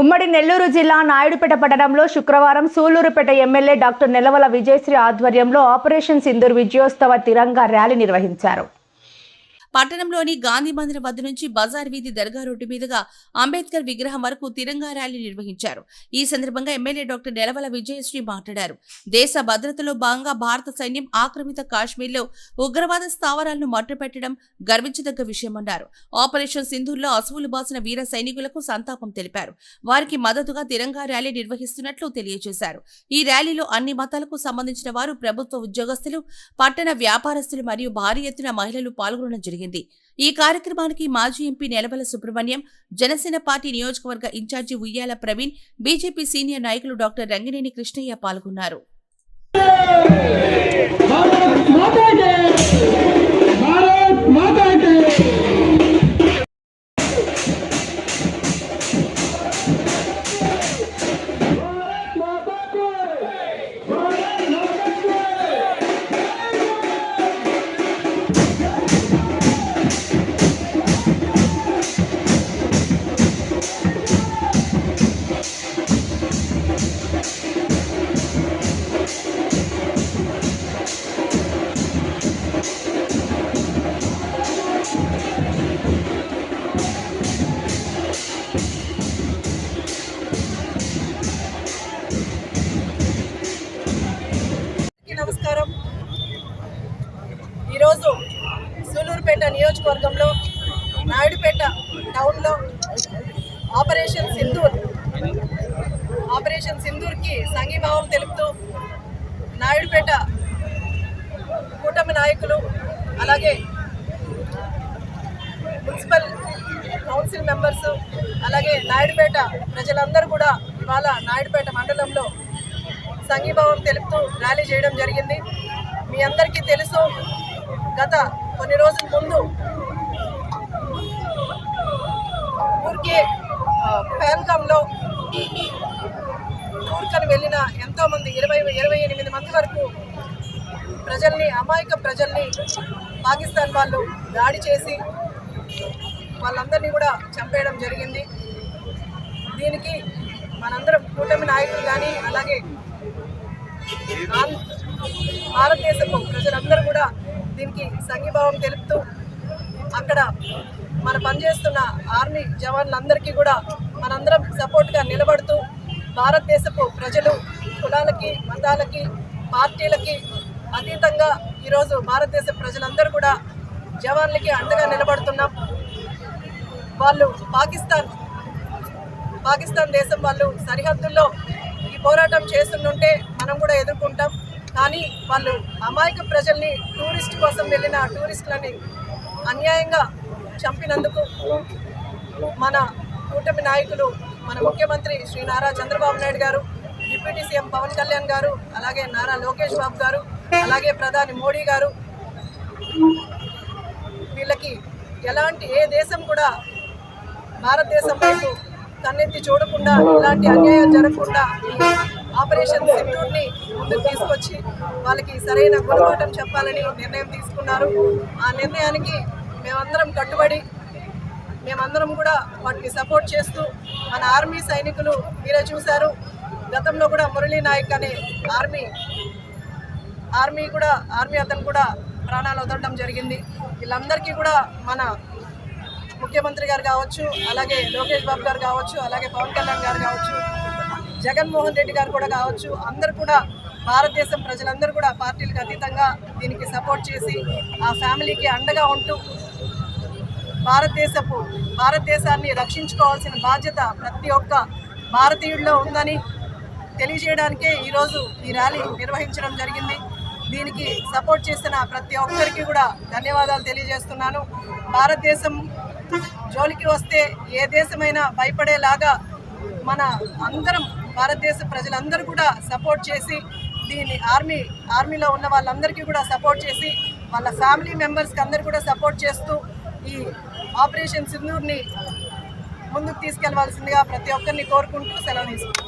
ఉమ్మడి నెల్లూరు జిల్లా నాయుడుపేట పట్టణంలో శుక్రవారం సూలూరుపేట ఎమ్మెల్యే డాక్టర్ నెలవల విజయశ్రీ ఆధ్వర్యంలో ఆపరేషన్ సింధూర్ విజయోత్సవ తిరంగా ర్యాలీ నిర్వహించారు. పట్టణంలోని గాంధీ మందిరం వద్ద నుంచి బజార్ వీధి దర్గా రోడ్డు మీదుగా అంబేద్కర్ విగ్రహం వరకు తిరంగా ర్యాలీ నిర్వహించారు. ఈ సందర్భంగా ఎమ్మెల్యే డాక్టర్ నెలవల విజయశ్రీ మాట్లాడారు. దేశ భద్రతలో భాగంగా భారత సైన్యం ఆక్రమిత కాశ్మీర్లో ఉగ్రవాద స్థావరాలను మట్టుపెట్టడం గర్వించదగ్గ విషయమన్నారు ఆపరేషన్ సింధూర్లో అసువులు బాసిన వీర సైనికులకు సంతాపం తెలిపారు. వారికి మద్దతుగా తిరంగా ర్యాలీ నిర్వహిస్తున్నట్లు తెలియజేశారు. ఈ ర్యాలీలో అన్ని మతాలకు సంబంధించిన వారు ప్రభుత్వ ఉద్యోగస్తులు పట్టణ వ్యాపారస్తులు మరియు భారీ ఎత్తున మహిళలు పాల్గొనడం జరిగింది. ఈ కార్యక్రమానికి మాజీ ఎంపీ నెలవల సుబ్రహ్మణ్యం జనసేన పార్టీ నియోజకవర్గ incharge Uyyala Praveen BJP senior నాయకులు డాక్టర్ రంగినేని కృష్ణయ్య పాల్గొన్నారు. ఈరోజు సూలూరుపేట నియోజకవర్గంలో నాయుడుపేట టౌన్లో ఆపరేషన్ సింధూర్ ఆపరేషన్ సింధూర్కి సంఘీభావం తెలుపుతూ నాయుడుపేట కూటమి నాయకులు అలాగే మున్సిపల్ కౌన్సిల్ మెంబర్స్ అలాగే నాయుడుపేట ప్రజలందరూ కూడా ఇవాళ నాయుడుపేట మండలంలో సంఘీభావం తెలుపుతూ ర్యాలీ చేయడం జరిగింది. మీ అందరికీ తెలుసు గత కొన్ని రోజుల ముందు ఊరికే పేల్గాంలో ఊరికని వెళ్ళిన ఎంతోమంది ఇరవై ఇరవై ఎనిమిది మంది వరకు ప్రజల్ని అమాయక ప్రజల్ని పాకిస్తాన్ వాళ్ళు దాడి చేసి వాళ్ళందరినీ కూడా చంపేయడం జరిగింది. దీనికి మనందరం కూటమి నాయకులు కానీ అలాగే భారతదేశపు ప్రజలందరూ కూడా దీనికి సంఘీభావం తెలుపుతూ అక్కడ మన పనిచేస్తున్న ఆర్మీ జవాన్లందరికీ కూడా మనందరం సపోర్ట్గా నిలబడుతూ భారతదేశపు ప్రజలు కులాలకి మతాలకి పార్టీలకి అతీతంగా ఈరోజు భారతదేశ ప్రజలందరూ కూడా జవాన్లకి అండగా నిలబడుతున్నాం. వాళ్ళు పాకిస్తాన్ పాకిస్తాన్ దేశం వాళ్ళు సరిహద్దుల్లో ఈ పోరాటం చేస్తుంటే మనం కూడా ఎదుర్కొంటాం. కానీ వాళ్ళు అమాయక ప్రజల్ని టూరిస్ట్ కోసం వెళ్ళిన టూరిస్టులని అన్యాయంగా చంపినందుకు మన కూటమి నాయకులు మన ముఖ్యమంత్రి శ్రీ నారా చంద్రబాబు నాయుడు గారు డిప్యూటీ సీఎం పవన్ కళ్యాణ్ గారు అలాగే నారా లోకేష్ బాబు గారు అలాగే ప్రధాని మోడీ గారు వీళ్ళకి ఎలాంటి ఏ దేశం కూడా భారతదేశం వైపు కన్నెత్తి చూడకుండా ఇలాంటి అన్యాయాలు జరగకుండా ఆపరేషన్ సింధూర్ని ముందుకు తీసుకొచ్చి వాళ్ళకి సరైన గుణపాఠం చెప్పాలని నిర్ణయం తీసుకున్నారు. ఆ నిర్ణయానికి మేమందరం కట్టుబడి మేమందరం కూడా వాటిని సపోర్ట్ చేస్తూ మన ఆర్మీ సైనికులు మీరే చూశారు. గతంలో కూడా మురళీ నాయక్ అనే ఆర్మీ ఆర్మీ కూడా ఆర్మీ అతను కూడా ప్రాణాలు వదలడం జరిగింది. వీళ్ళందరికీ కూడా మన ముఖ్యమంత్రి గారు కావచ్చు అలాగే లోకేష్ బాబు గారు కావచ్చు అలాగే పవన్ కళ్యాణ్ గారు కావచ్చు జగన్మోహన్ రెడ్డి గారు కూడా కావచ్చు అందరు కూడా భారతదేశం ప్రజలందరూ కూడా పార్టీలకు అతీతంగా దీనికి సపోర్ట్ చేసి ఆ ఫ్యామిలీకి అండగా ఉంటూ భారతదేశపు భారతదేశాన్ని రక్షించుకోవాల్సిన బాధ్యత ప్రతి ఒక్క భారతీయుల్లో ఉందని తెలియజేయడానికే ఈరోజు ఈ ర్యాలీ నిర్వహించడం జరిగింది. దీనికి సపోర్ట్ చేసిన ప్రతి ఒక్కరికి కూడా ధన్యవాదాలు తెలియజేస్తున్నాను. భారతదేశం జోలికి వస్తే ఏ దేశమైనా భయపడేలాగా మన అందరం భారతదేశ ప్రజలందరూ కూడా సపోర్ట్ చేసి దీన్ని ఆర్మీ ఆర్మీలో ఉన్న వాళ్ళందరికీ కూడా సపోర్ట్ చేసి వాళ్ళ ఫ్యామిలీ మెంబర్స్కి అందరు కూడా సపోర్ట్ చేస్తూ ఈ ఆపరేషన్ సింధూర్ని ముందుకు తీసుకెళ్ళవలసిందిగా ప్రతి ఒక్కరిని కోరుకుంటూ సెలవు తీసుకుంటాం